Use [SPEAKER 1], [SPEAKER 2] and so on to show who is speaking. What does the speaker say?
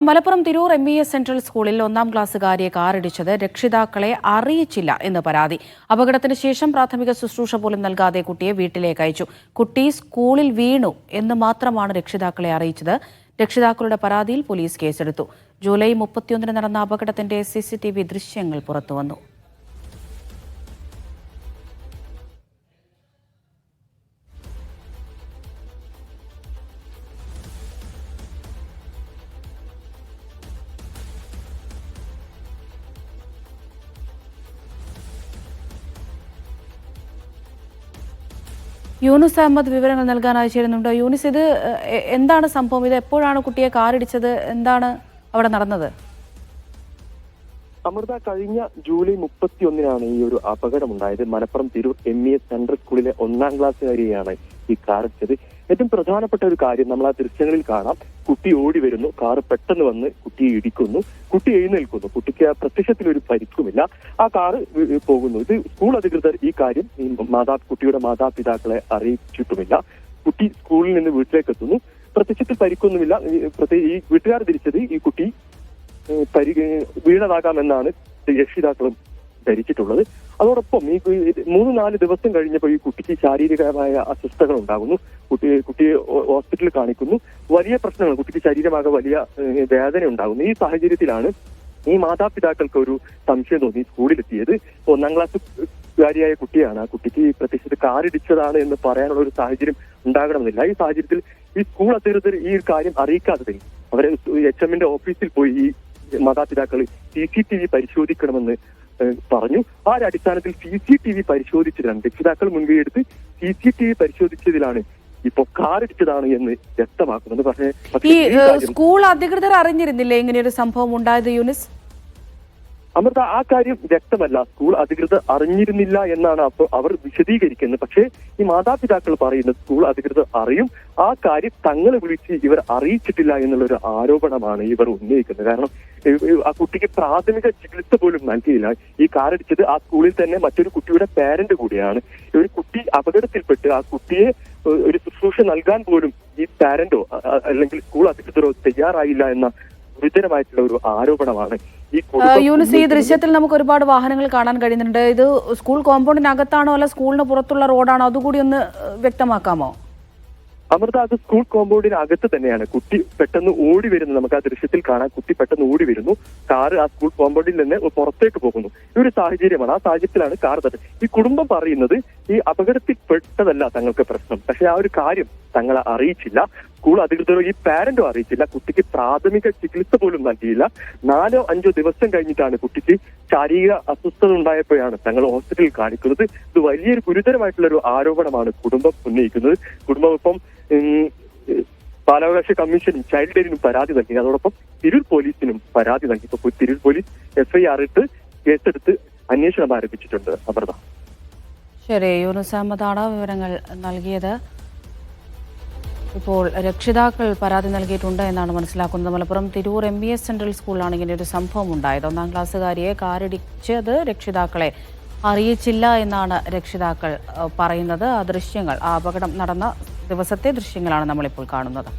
[SPEAKER 1] Malappuram Tirur M E S central സ്കൂളിൽ ഒന്നാം ക്ലാസ്സുകാരിയെ കാറിടിച്ചത് രക്ഷിതാക്കളെ അറിയിച്ചില്ല എന്ന് പരാതി. അപകടത്തിന് ശേഷം പ്രാഥമിക ശുശ്രൂഷ പോലും നൽകാതെ കുട്ടിയെ വീട്ടിലേക്ക് അയച്ചു. കുട്ടി സ്കൂളിൽ വീണു എന്ന് മാത്രമാണ് രക്ഷിതാക്കളെ അറിയിച്ചത്. രക്ഷിതാക്കളുടെ പരാതിയിൽ പോലീസ് കേസെടുത്തു. ജൂലൈ മുപ്പത്തിയൊന്നിന് നടന്ന അപകടത്തിന്റെ സിസിടിവി ദൃശ്യങ്ങൾ പുറത്തുവന്നു. യൂനുസ് അഹമ്മദ് വിവരങ്ങൾ നൽകാൻ ചേരുന്നുണ്ട്? യൂനിസ് ഇത് എന്താണ് സംഭവം? ഇത് എപ്പോഴാണ് കുട്ടിയെ കാറിടിച്ചത്? എന്താണ് അവിടെ നടന്നത്?
[SPEAKER 2] അമൃത കഴിഞ്ഞ ജൂലൈ മുപ്പത്തിയൊന്നിനാണ് ഈ ഒരു അപകടമുണ്ടായത്. Malappuram Tirur M E S central സ്കൂളിലെ ഒന്നാം ക്ലാസ്സുകാരിയാണ് ഈ കാർ ഇടിച്ചത് ഏറ്റവും പ്രധാനപ്പെട്ട ഒരു കാര്യം നമ്മൾ ആ ദൃശ്യങ്ങളിൽ കാണാം. കുട്ടി ഓടി വരുന്നു. കാറ് പെട്ടെന്ന് വന്ന് കുട്ടിയെ ഇടിക്കുന്നു. കുട്ടി എഴുന്നേൽക്കുന്നു. കുട്ടിക്ക് ആ പ്രത്യക്ഷത്തിൽ ഒരു പരിക്കുമില്ല. ആ കാറ് പോകുന്നു. ഇത് സ്കൂൾ അധികൃതർ ഈ കാര്യം മാതാ കുട്ടിയുടെ മാതാപിതാക്കളെ അറിയിച്ചിട്ടുമില്ല. കുട്ടി സ്കൂളിൽ നിന്ന് വീട്ടിലേക്ക് എത്തുന്നു പ്രത്യക്ഷത്തിൽ പരിക്കൊന്നുമില്ല. പ്രത്യേക ഈ വീട്ടുകാർ തിരിച്ചത് ഈ കുട്ടി പരി വീണതാകാമെന്നാണ് രക്ഷിതാക്കളും ധരിച്ചിട്ടുള്ളത്. അതോടൊപ്പം ഈ മൂന്ന് നാല് ദിവസം കഴിഞ്ഞപ്പോൾ ഈ കുട്ടിക്ക് ശാരീരികമായ അസ്വസ്ഥതകൾ ഉണ്ടാകുന്നു കുട്ടി കുട്ടിയെ ഹോസ്പിറ്റലിൽ കാണിക്കുന്നു. വലിയ പ്രശ്നങ്ങൾ കുട്ടിക്ക് ശരീരമാകെ വലിയ വേദന ഉണ്ടാകുന്നു ഈ സാഹചര്യത്തിലാണ് ഈ മാതാപിതാക്കൾക്ക് ഒരു സംശയം തോന്നി സ്കൂളിലെത്തിയത്. ഒന്നാം ക്ലാസ് കാരിയായ കുട്ടിയാണ്. ആ കുട്ടിക്ക് പ്രത്യക്ഷത്തിൽ കാറിടിച്ചതാണ് എന്ന് പറയാനുള്ള ഒരു സാഹചര്യം ഉണ്ടാകണമെന്നില്ല. ഈ സാഹചര്യത്തിൽ ഈ സ്കൂൾ അധികൃതർ ഈ കാര്യം അറിയിക്കാത്തതിൽ അവരെ എച്ച് എമ്മിന്റെ ഓഫീസിൽ പോയി ഈ മാതാപിതാക്കൾ സി സി ടി വി പരിശോധിക്കണമെന്ന് പറഞ്ഞു. ആ ഒരു അടിസ്ഥാനത്തിൽ സി സി ടി വി പരിശോധിച്ചതിലാണ് രക്ഷിതാക്കൾ മുൻകൈയെടുത്ത് സി സി ടി വി പരിശോധിച്ചതിലാണ് ഇപ്പൊ കാറിടിച്ചതാണ് എന്ന് വ്യക്തമാക്കുന്നത്. പക്ഷേ
[SPEAKER 1] ഈ സ്കൂൾ അധികൃതർ അറിഞ്ഞിരുന്നില്ലേ ഒരു സംഭവം ഉണ്ടായത് യൂനിസ്?
[SPEAKER 2] അമൃത ആ കാര്യം വ്യക്തമല്ല. സ്കൂൾ അധികൃതർ അറിഞ്ഞിരുന്നില്ല എന്നാണ് അപ്പോൾ അവർ വിശദീകരിക്കുന്നത്. പക്ഷേ ഈ മാതാപിതാക്കൾ പറയുന്നത് സ്കൂൾ അധികൃതർ അറിയും. ആ കാര്യം തങ്ങളെ വിളിച്ച് ഇവർ അറിയിച്ചിട്ടില്ല എന്നുള്ള ഒരു ആരോപണമാണ് ഇവർ ഉന്നയിക്കുന്നത്. കാരണം ആ കുട്ടിക്ക് പ്രാഥമിക ചികിത്സ പോലും നൽകിയില്ല. ഈ കാറടിച്ചത് ആ സ്കൂളിൽ തന്നെ മറ്റൊരു കുട്ടിയുടെ പേരന്റ് കൂടിയാണ്. ഒരു കുട്ടി അപകടത്തിൽപ്പെട്ട് ആ കുട്ടിയെ ഒരു ശുശ്രൂഷ നൽകാൻ പോലും ഈ പാരന്റോ അല്ലെങ്കിൽ സ്കൂൾ അധികൃതരോ തയ്യാറായില്ല എന്ന ഗുരുതരമായിട്ടുള്ള ഒരു ആരോപണമാണ്
[SPEAKER 1] യൂനിസ് ഈ. ദൃശ്യത്തിൽ നമുക്ക് ഒരുപാട് വാഹനങ്ങൾ കാണാൻ കഴിയുന്നുണ്ട്. ഇത് സ്കൂൾ കോമ്പൗണ്ടിനകത്താണോ അല്ല സ്കൂളിന് പുറത്തുള്ള റോഡാണോ? അതുകൂടി ഒന്ന് വ്യക്തമാക്കാമോ?
[SPEAKER 2] അമൃത അത് സ്കൂൾ കോമ്പൗണ്ടിന് അകത്ത് തന്നെയാണ്. കുട്ടി പെട്ടെന്ന് ഓടി വരുന്നു. നമുക്ക് ആ ദൃശ്യത്തിൽ കാണാം. കുട്ടി പെട്ടെന്ന് ഓടി വരുന്നു. കാറ് ആ സ്കൂൾ കോമ്പൗണ്ടിൽ നിന്ന് പുറത്തേക്ക് പോകുന്നു. ഈ ഒരു സാഹചര്യമാണ്. ആ സാഹചര്യത്തിലാണ് കാർ തട്ട്. ഈ കുടുംബം പറയുന്നത് ഈ അപകടത്തിൽ പെട്ടതല്ല തങ്ങൾക്ക് പ്രശ്നം. പക്ഷെ ആ ഒരു കാര്യം തങ്ങളെ അറിയിച്ചില്ല. സ്കൂൾ അധികൃതരോ ഈ പാരന്റും അറിയിച്ചില്ല. കുട്ടിക്ക് പ്രാഥമിക ചികിത്സ പോലും നൽകിയില്ല. നാലോ അഞ്ചോ ദിവസം കഴിഞ്ഞിട്ടാണ് കുട്ടിക്ക് ശാരീരിക അസ്വസ്ഥത ഉണ്ടായപ്പോഴാണ് തങ്ങൾ ഹോസ്പിറ്റലിൽ കാണിക്കുന്നത്. ഇത് വലിയൊരു ഗുരുതരമായിട്ടുള്ള ഒരു ആരോപണമാണ് കുടുംബം ഉന്നയിക്കുന്നത്. കുടുംബം ഇപ്പം ബാലാവകാശ കമ്മീഷനും ചൈൽഡ് ലൈനിനും പരാതി നൽകി. അതോടൊപ്പം തിരൂർ പോലീസിനും പരാതി നൽകി. ഇപ്പൊ തിരൂർ പോലീസ് എഫ്ഐആർ ഇട്ട് കേസെടുത്ത് അന്വേഷണം ആരംഭിച്ചിട്ടുണ്ട്. അമൃത.
[SPEAKER 1] ശരി യൂനുസ് വിവരങ്ങൾ നൽകിയത്. ഇപ്പോൾ രക്ഷിതാക്കൾ പരാതി നൽകിയിട്ടുണ്ട് എന്നാണ് മനസ്സിലാക്കുന്നത്. Malappuram Tirur M B S central സ്കൂളിലാണ് ഇങ്ങനെ ഒരു സംഭവം ഉണ്ടായത് ഒന്നാം ക്ലാസ്സുകാരിയെ കാറിടിച്ചത് രക്ഷിതാക്കളെ അറിയിച്ചില്ല എന്നാണ് രക്ഷിതാക്കൾ പറയുന്നത്. ആ ദൃശ്യങ്ങൾ ആ അപകടം നടന്ന ദിവസത്തെ ദൃശ്യങ്ങളാണ് നമ്മളിപ്പോൾ കാണുന്നത്.